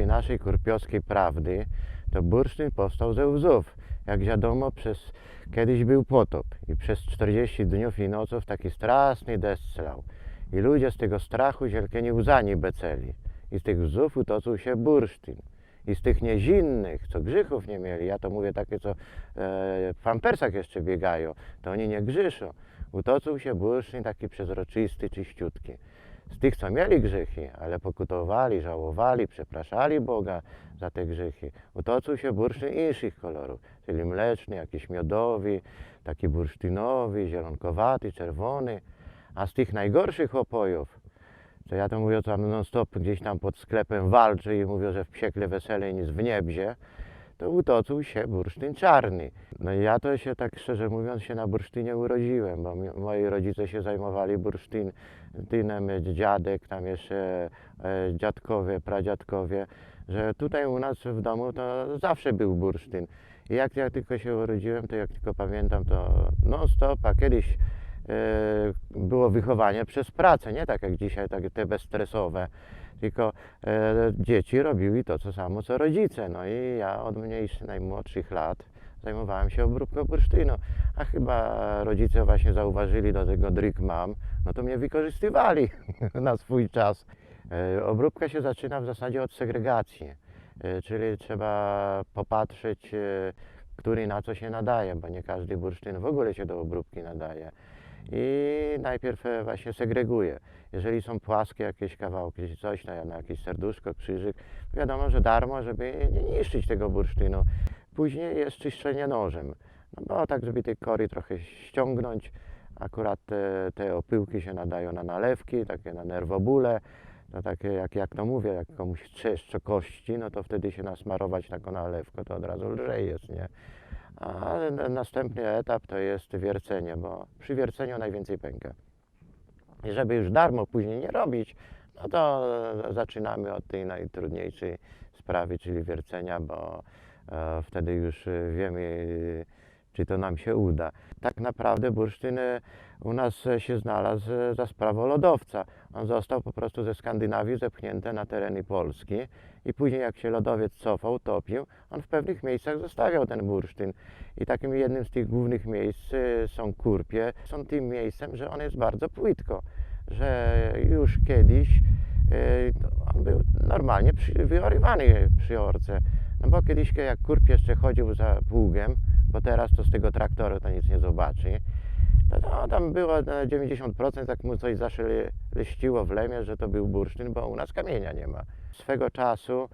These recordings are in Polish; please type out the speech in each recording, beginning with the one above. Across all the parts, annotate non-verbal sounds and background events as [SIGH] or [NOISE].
naszej kurpiowskiej prawdy, to bursztyn powstał ze łzów. Jak wiadomo, przez, kiedyś był potop i przez 40 dniów i noców taki straszny deszcz lał. I ludzie z tego strachu zielkieni łzani beceli. I z tych łzów utoczył się bursztyn. I z tych niezinnych, co grzechów nie mieli, ja to mówię takie, co e, w pampersach jeszcze biegają, to oni nie grzeszą. Utoczył się bursztyn taki przezroczysty, czyściutki. Z tych, co mieli grzechy, ale pokutowali, żałowali, przepraszali Boga za te grzechy, utoczył się bursztyn innych kolorów, czyli mleczny, jakiś miodowy, taki bursztynowy, zielonkowaty, czerwony. A z tych najgorszych opojów, to ja to mówię, tam non stop gdzieś tam pod sklepem walczy i mówią, że w psiekle weselej niż w niebzie, to utoczył się bursztyn czarny. No ja to się tak szczerze mówiąc się na bursztynie urodziłem, bo moi rodzice się zajmowali bursztynem, dziadek, tam jeszcze e, dziadkowie, pradziadkowie, że tutaj u nas w domu to zawsze był bursztyn. I jak ja tylko się urodziłem, to jak tylko pamiętam, to non stop, a kiedyś było wychowanie przez pracę, nie tak jak dzisiaj, takie te bezstresowe, tylko e, dzieci robiły to, co samo co rodzice. No i ja od mniejszych, najmłodszych lat zajmowałem się obróbką bursztynu, a chyba rodzice właśnie zauważyli do tego dryk mam, no to mnie wykorzystywali [LAUGHS] na swój czas. E, Obróbka się zaczyna w zasadzie od segregacji, e, czyli trzeba popatrzeć, e, który na co się nadaje, bo nie każdy bursztyn w ogóle się do obróbki nadaje. I najpierw e, właśnie segreguję. Jeżeli są płaskie jakieś kawałki, czy coś na, jakieś serduszko, krzyżyk, wiadomo, że darmo, żeby nie niszczyć tego bursztynu. Później jest czyszczenie nożem, no bo tak, żeby tej kory trochę ściągnąć. Akurat te, te opyłki się nadają na nalewki, takie na nerwobóle. To takie, jak, jak to mówię, jak komuś trzeszczą kości, no to wtedy się nasmarować taką nalewkę, to od razu lżej jest, nie? A następny etap to jest wiercenie, bo przy wierceniu najwięcej pęka. I żeby już darmo później nie robić, no to zaczynamy od tej najtrudniejszej sprawy, czyli wiercenia, bo e, wtedy już e, wiemy, e, czy to nam się uda. Tak naprawdę bursztyn u nas się znalazł za sprawą lodowca. On został po prostu ze Skandynawii zepchnięty na tereny Polski i później jak się lodowiec cofał, topił, on w pewnych miejscach zostawiał ten bursztyn. I takim jednym z tych głównych miejsc e, są kurpie. Są tym miejscem, że on jest bardzo płytko, że już kiedyś to on był normalnie wyorywany przy orce. No bo kiedyś jak kurp jeszcze chodził za pługiem, bo teraz to z tego traktoru to nic nie zobaczy, to, to tam było na 90%, jak mu coś zaszeleściło w lemie, że to był bursztyn, bo u nas kamienia nie ma. Swego czasu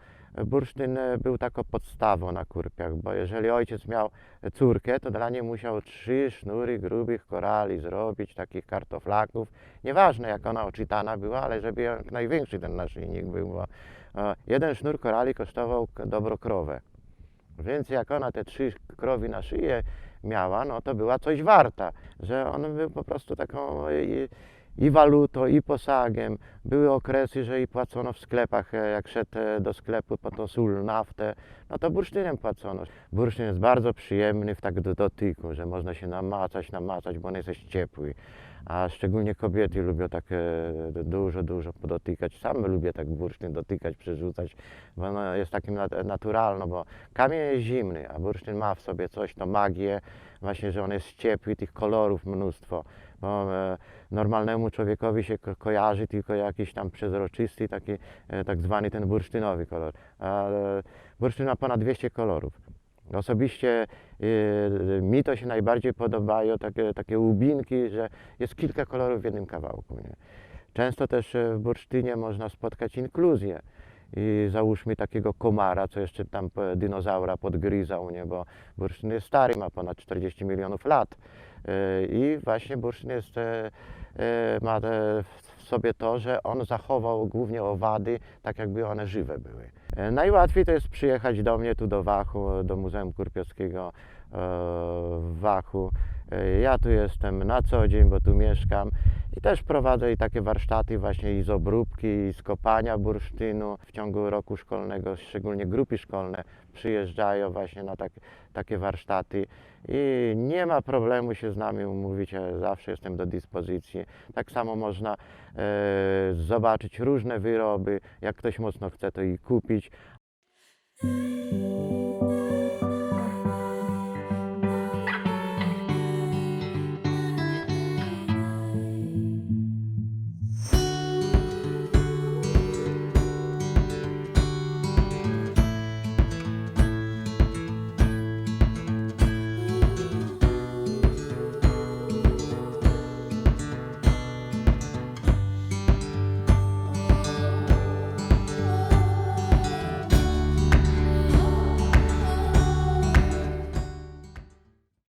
bursztyn e, był taką podstawą na kurpiach, bo jeżeli ojciec miał córkę, to dla niej musiał trzy sznury grubych korali zrobić, takich kartoflaków. Nieważne jak ona oczytana była, ale żeby jak największy ten naszyjnik był, bo e, jeden sznur korali kosztował dobro krowę. Więc jak ona te trzy krowy na szyję miała, no to była coś warta, że on był po prostu taką i, walutą, i posagiem. Były okresy, że i płacono w sklepach, e, jak szedł e, do sklepu po tą sól, naftę, no to bursztynem płacono. Bursztyn jest bardzo przyjemny w tak do dotyku, że można się namacać, namacać, bo on jest ciepły. A szczególnie kobiety lubią tak e, dużo, dużo podotykać. Sam lubię tak bursztyn dotykać, przerzucać, bo ono jest takim nat- naturalne, bo kamień jest zimny, a bursztyn ma w sobie coś, to magię, właśnie, że on jest ciepły, tych kolorów mnóstwo. Bo e, normalnemu człowiekowi się ko- kojarzy tylko jakiś tam przezroczysty, taki e, tak zwany ten bursztynowy kolor. A e, bursztyn ma ponad 200 kolorów. Osobiście e, mi to się najbardziej podobają takie, takie łubinki, że jest kilka kolorów w jednym kawałku. Nie? Często też e, w bursztynie można spotkać inkluzję. I załóżmy takiego komara, co jeszcze tam dinozaura podgryzał, nie? bo bursztyn jest stary, ma ponad 40 milionów lat. E, I właśnie bursztyn jest, e, e, ma w sobie to, że on zachował głównie owady, tak jakby one żywe były. Najłatwiej to jest przyjechać do mnie tu do Wachu, do Muzeum Kurpiowskiego w Wachu. Ja tu jestem na co dzień, bo tu mieszkam i też prowadzę i takie warsztaty właśnie i z obróbki, i z kopania bursztynu. W ciągu roku szkolnego, szczególnie grupy szkolne przyjeżdżają właśnie na tak, takie warsztaty i nie ma problemu się z nami umówić, ja zawsze jestem do dyspozycji. Tak samo można e, zobaczyć różne wyroby, jak ktoś mocno chce to i kupić,